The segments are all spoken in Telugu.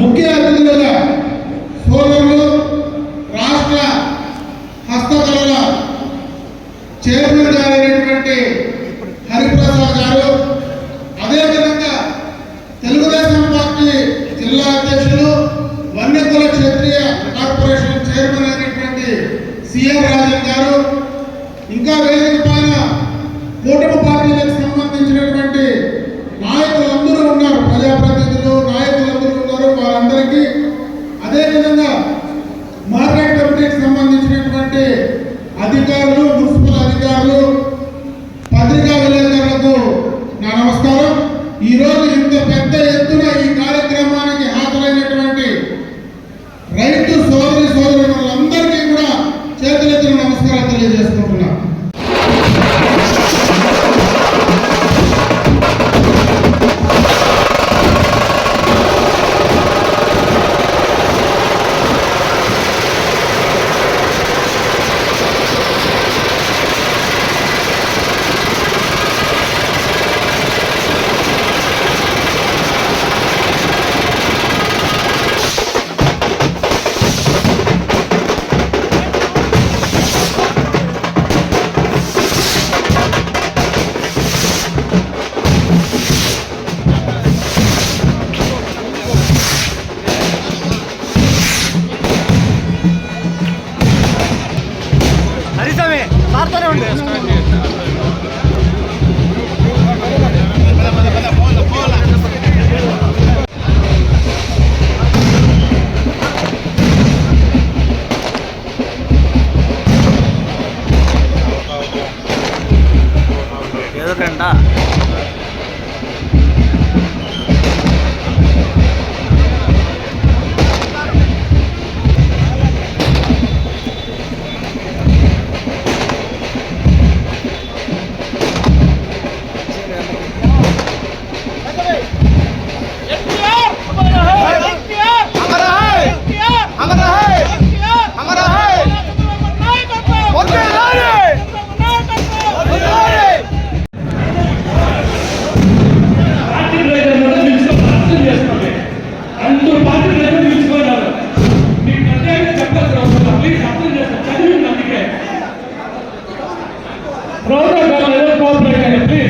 ముఖ్య అతిథులుగా అడగండి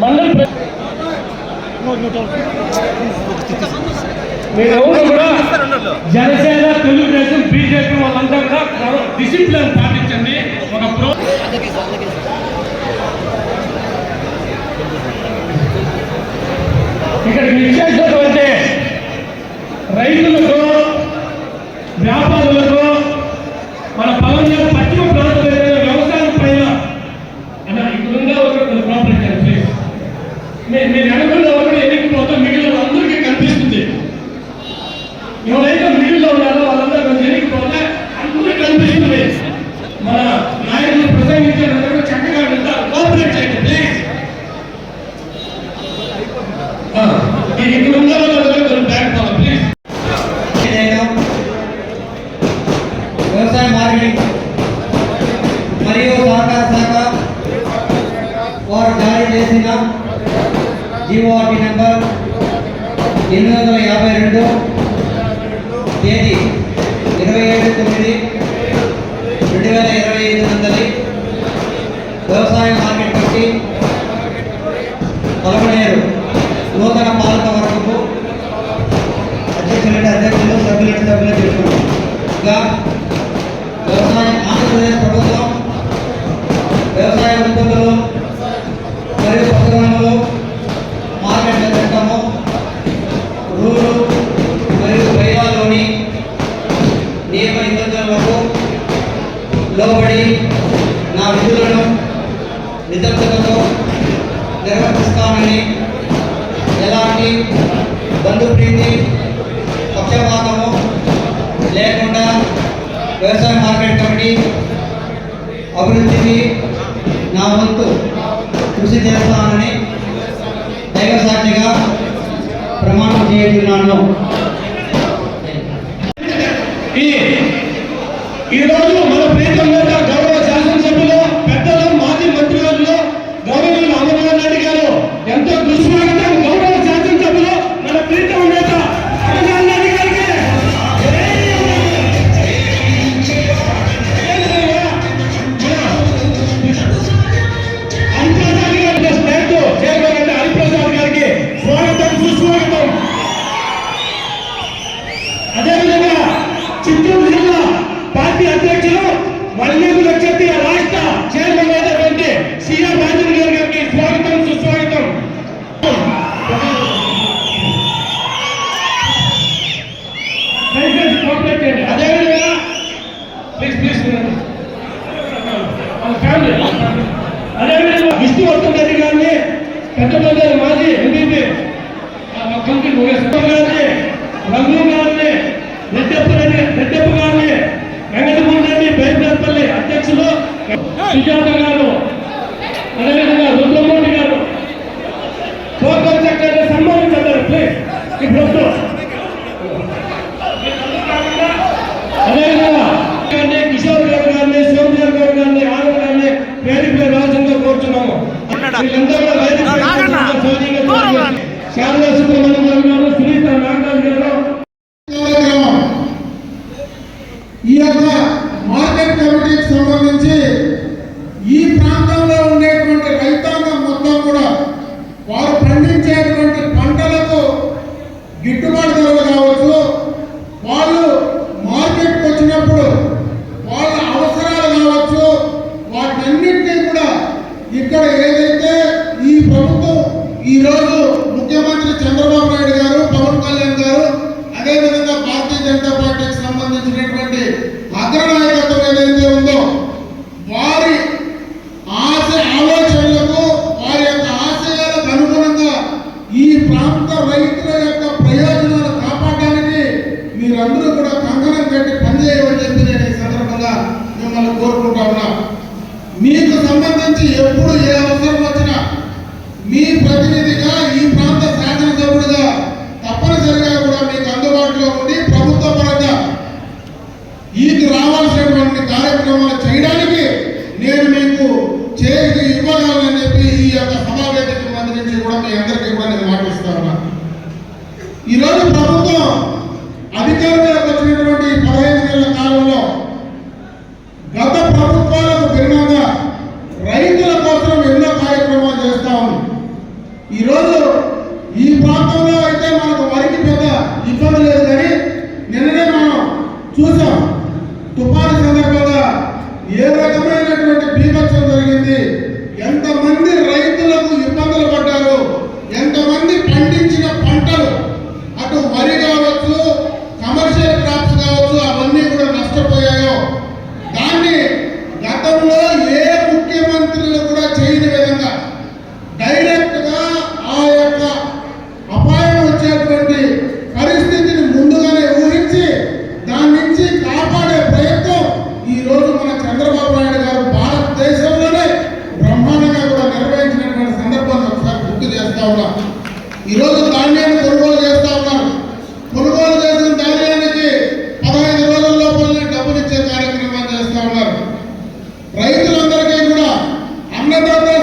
మండలి మీరు లోబడి నా విధులను నిబద్ధతతో నిర్వర్తిస్తానని ఎలాంటి బంధు ప్రీతి పక్షపాతము లేకుండా వ్యవసాయ మార్కెట్ కమిటీ అభివృద్ధికి నా వంతు కృషి చేస్తానని దైవ సాక్షిగా ప్రమాణం చేయున్నాను ఈరోజు Fíjate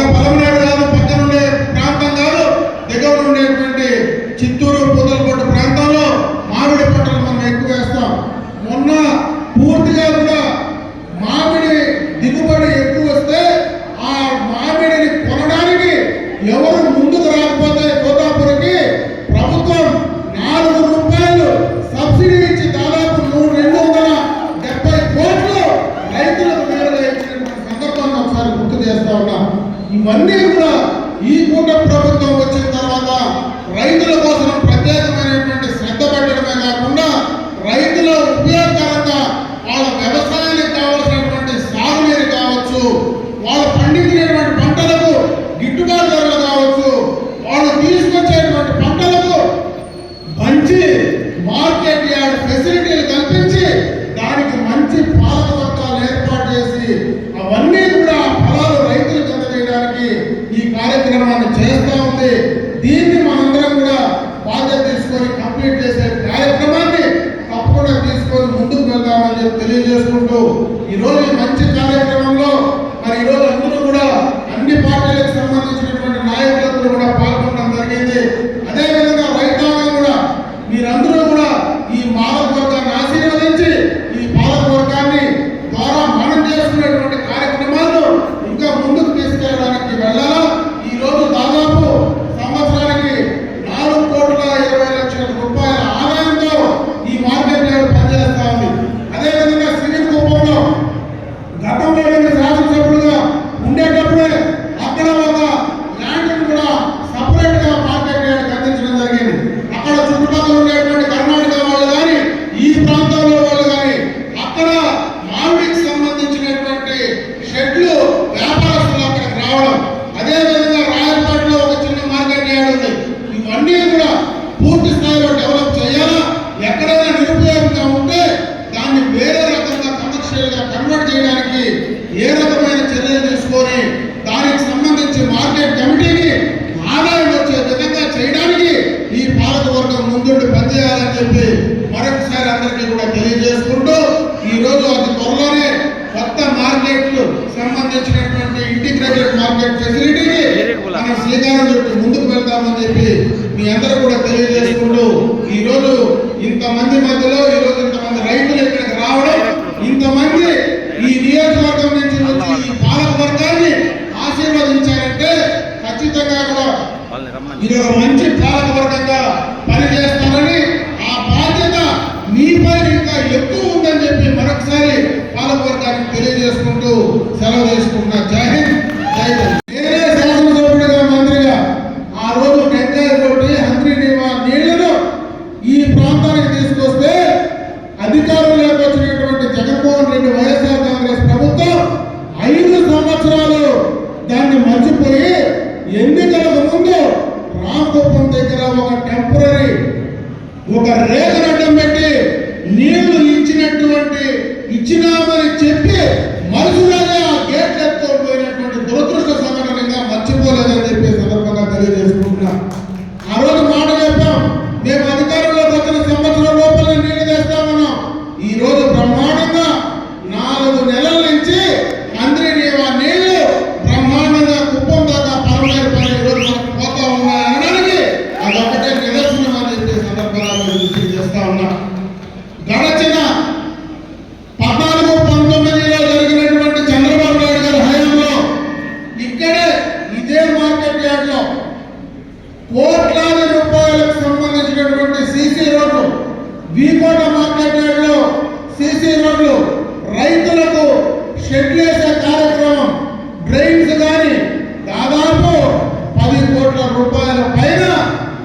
ఒక పలమనేడు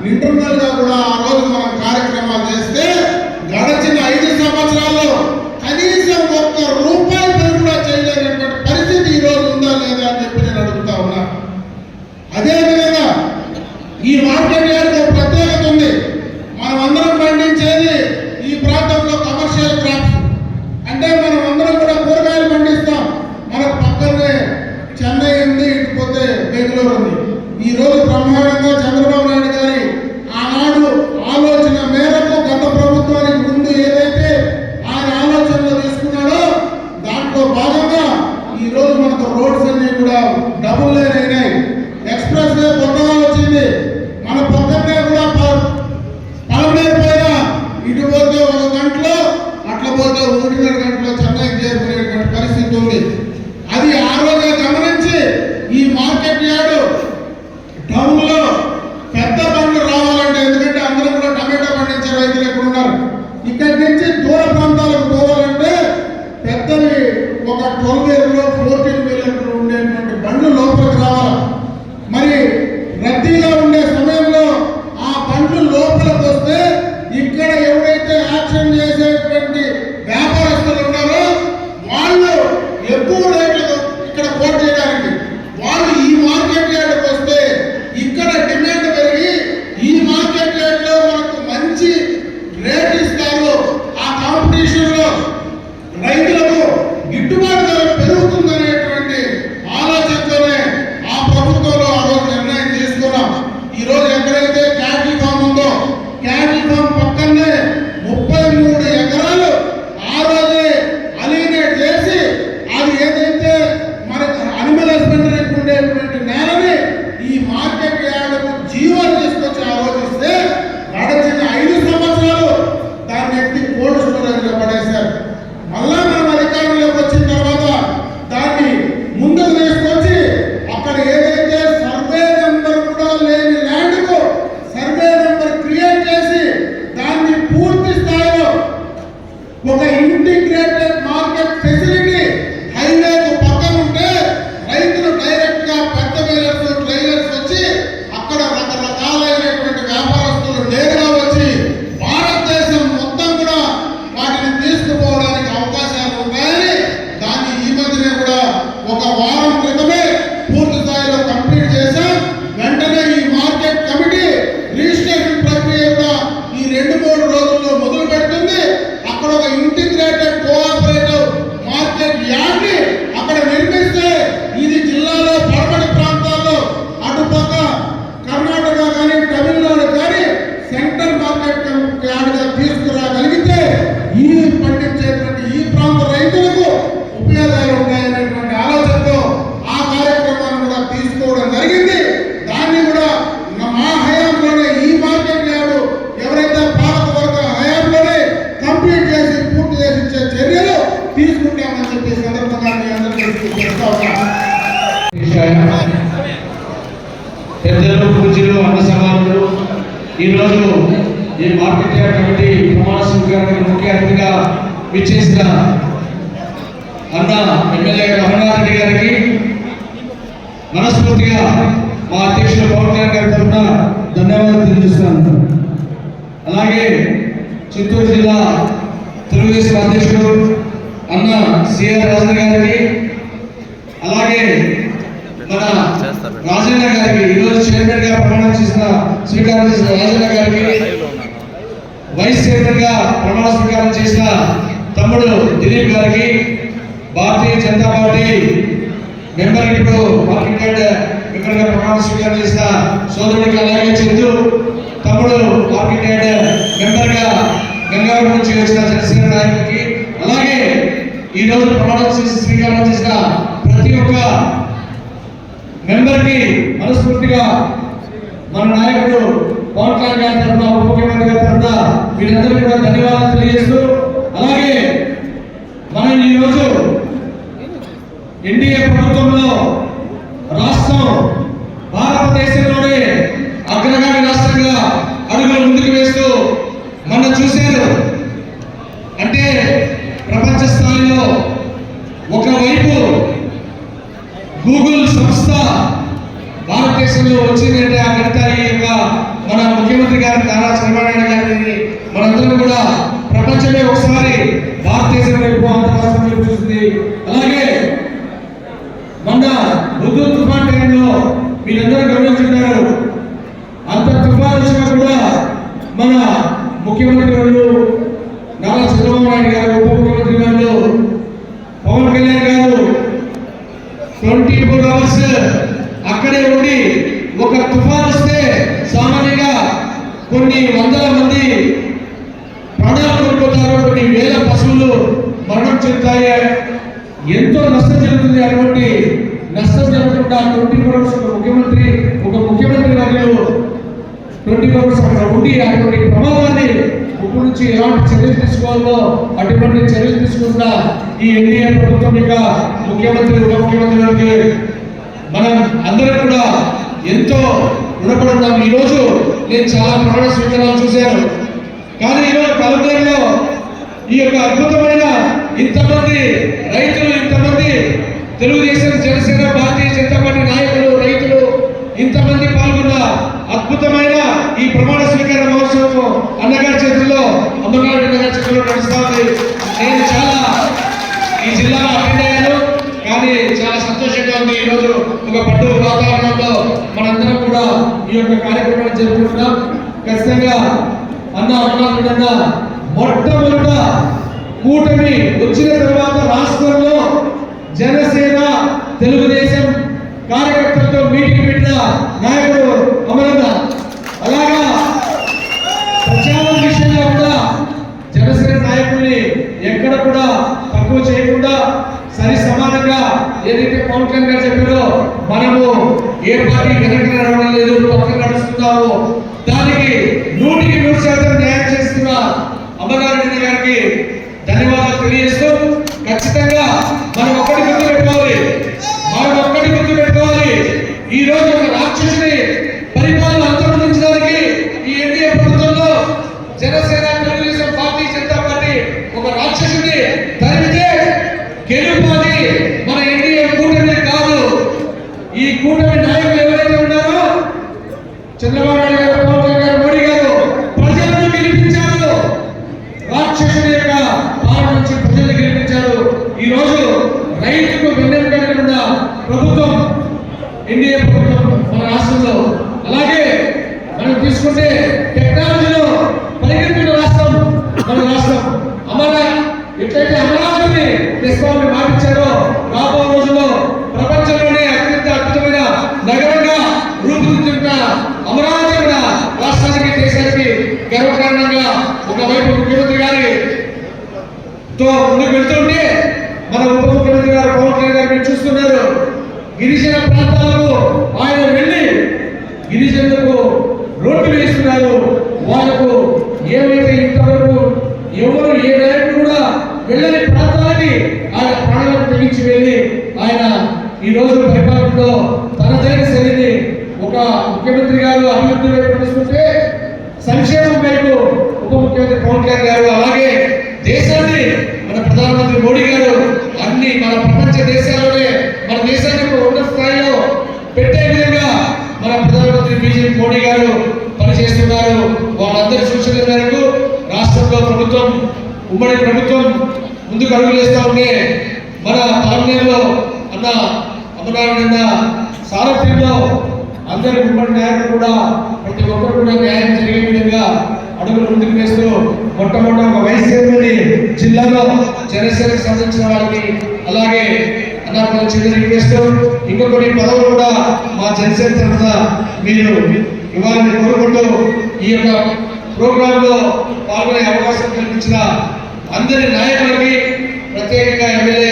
ఇంటర్నల్గా కూడా ఆ రోజు మనం ఈరోజు ఈ మార్కెట్ యార్డ్ కమిటీ ప్రమాణ స్వీకారానికి ముఖ్య అతిథిగా విచ్చేసిన అన్న ఎమ్మెల్యే రమణారెడ్డి గారికి మనస్ఫూర్తిగా మా అధ్యక్షులు పవన్ కళ్యాణ్ గారి తరఫున ధన్యవాదాలు తెలియజేస్తున్నాను. అలాగే చిత్తూరు జిల్లా తెలుగుదేశం అధ్యక్షుడు అన్న సిఆర్ రాజు గారికి అలాగే ఈరోజు చైర్మన్గా ప్రమాణం చేసిన స్వీకారం చేసిన రాజన్న గారికి వైస్ చైర్మన్గా ప్రమాణ స్వీకారం చేసిన తమ్ముడు దిలీప్ గారికి భారతీయ జనతా పార్టీ మెంబర్ ఇప్పుడు మార్కెట్ మెంబర్గా ప్రమాణ స్వీకారం చేసిన సోదరుడికి అలాగే చందు తమ్ముడు మార్కెట్ మెంబర్గా గంగావరం నుంచి వచ్చిన జనసేన నాయకుడికి అలాగే ఈ రోజు ప్రమాణం చేసి స్వీకారం చేసిన ప్రతి ఒక్క మెంబర్కి మనస్ఫూర్తిగా మన నాయకుడు పవన్ కళ్యాణ్ గారి తరఫున ఉప ముఖ్యమంత్రి గారి తరఫున వీరందరికీ కూడా ధన్యవాదాలు తెలియజేస్తూ అలాగే మనం ఈ రోజు ఎన్డీఏ ప్రభుత్వంలో రాష్ట్రం భారతదేశంలోనే అగ్రగామి రాష్ట్రంగా అడుగులు ముందుకు వేస్తూ మన చూశారు. అంటే ప్రపంచ స్థాయిలో ఒకవైపు గూగుల్ సంస్థ భారతదేశంలో వచ్చిందంటే ఆ ఘనత ఈ యొక్క మన ముఖ్యమంత్రి గారి నారా చంద్రబాబు గారిని మనందరం కూడా ప్రపంచమే ఒకసారి భారతదేశం వైపు అంతరాష్ట్రం రాష్ట్రం వైపు చూస్తుంది అలాగే మొన్న రుద్దు తుఫాన్ టైంలో మీరందరూ గమనించారు అంత తుఫాన్ వచ్చినా కూడా మన ముఖ్యమంత్రి వాళ్ళు నారా చంద్రబాబు నాయుడు గారు ఉప ముఖ్యమంత్రి గారు పవన్ కళ్యాణ్ గారు ట్వంటీ ఫోర్ అవర్స్ అక్కడే ఉండి ఒక తుఫాన్ వస్తే సామాన్యంగా కొన్ని వందల మంది ప్రాణాలు కోల్పోతారు కొన్ని వేల పశువులు మరణం చెందుతాయి ఎంతో నష్టం జరుగుతుంది అటువంటి నష్టం జరగకుండా ట్వంటీ ఫోర్ అవర్స్ ఒక ముఖ్యమంత్రి ఒక ముఖ్యమంత్రి వర్యులు ట్వంటీ ఫోర్ అవర్స్ అక్కడ ఉండి అటువంటి ప్రమాదాన్ని ఇప్పుడు నుంచి ఎలాంటి చర్యలు తీసుకోవాలో అటువంటి చర్యలు తీసుకుంటున్న ఈ ఎన్డీఏ ప్రభుత్వం యొక్క ముఖ్యమంత్రి ఉప ముఖ్యమంత్రి గారికి మనం అందరం కూడా ఎంతో రుణపడి ఉన్నాం ఈ రోజు నేను చాలా ప్రమాణ స్వీకారాలు చూశాను కానీ ఈరోజు కలెక్టర్లో ఈ యొక్క అద్భుతమైన ఇంతమంది రైతులు ఇంతమంది తెలుగుదేశం జనసేన భారతీయ జనతా పార్టీ నాయకులు రైతులు ఇంతమంది పాల్గొన్న అద్భుతమైన ఈ ప్రమాణ స్వీకార మహోత్సవం అన్నగారి చేతుల్లో అమ్మగారి అన్నగారి చేతుల్లో నడుస్తా ఉంది. నేను చాలా ఈ జిల్లాలో అభినయాలు కానీ చాలా సంతోషంగా ఉంది. ఈ రోజు ఒక పట్టు వాతావరణంలో మనందరం కూడా ఈ యొక్క కార్యక్రమాన్ని జరుపుకుంటున్నాం. ఖచ్చితంగా అన్న అన్న మొట్టమొదట కూటమి వచ్చిన తర్వాత రాష్ట్రంలో జనసేన తెలుగుదేశం కార్యకర్తలతో మీటింగ్ పెట్టిన నాయకుడు అమరంద అలాగా ప్రచారం విషయంలో కూడా జనసేన నాయకుల్ని ఎక్కడ కూడా తక్కువ చేయకుండా సరి సమానంగా ఏదైతే పవన్ కళ్యాణ్ గారు చెప్పారో మనము ఏ పార్టీ వెనక్కి నడవడం లేదు పక్కన నడుస్తున్నాము దానికి నూటికి నూరు శాతం న్యాయం చేస్తున్న అమ్మగారి గారికి ధన్యవాదాలు తెలియజేస్తూ ఖచ్చితంగా మనం ఒక్కటి 真的。మన దేశాల్లోనే మన దేశాన్ని ఉన్న స్థాయిలో పెట్టే విధంగా మన ప్రధానమంత్రి బీజేపీ మోడీ గారు పనిచేస్తున్నారు. వాళ్ళందరి సూచనల మేరకు రాష్ట్రంలో ప్రభుత్వం ఉమ్మడి ప్రభుత్వం ముందుకు అడుగులేస్తా ఉంటే మన పాలనలో అన్న అమరావతి సారథ్యంలో అందరి ఉమ్మడి నాయకులు కూడా ప్రతి ఒక్కరు కూడా న్యాయం జరిగే విధంగా అడుగులు ముందుకు వేస్తూ మొట్టమొదటి ఒక వైస్ చైర్మన్ జిల్లాలో జనసేనకు సంబంధించిన వాళ్ళకి అలాగే అన్నపల్లి చిన్న రిక్వెస్ట్. కొన్ని పదవులు కూడా మా జనసేన తరఫున మీరు ఇవ్వాలని కోరుకుంటూ ఈ యొక్క ప్రోగ్రాంలో పాల్గొనే అవకాశం కల్పించిన అందరి నాయకులకి ప్రత్యేకంగా ఎమ్మెల్యే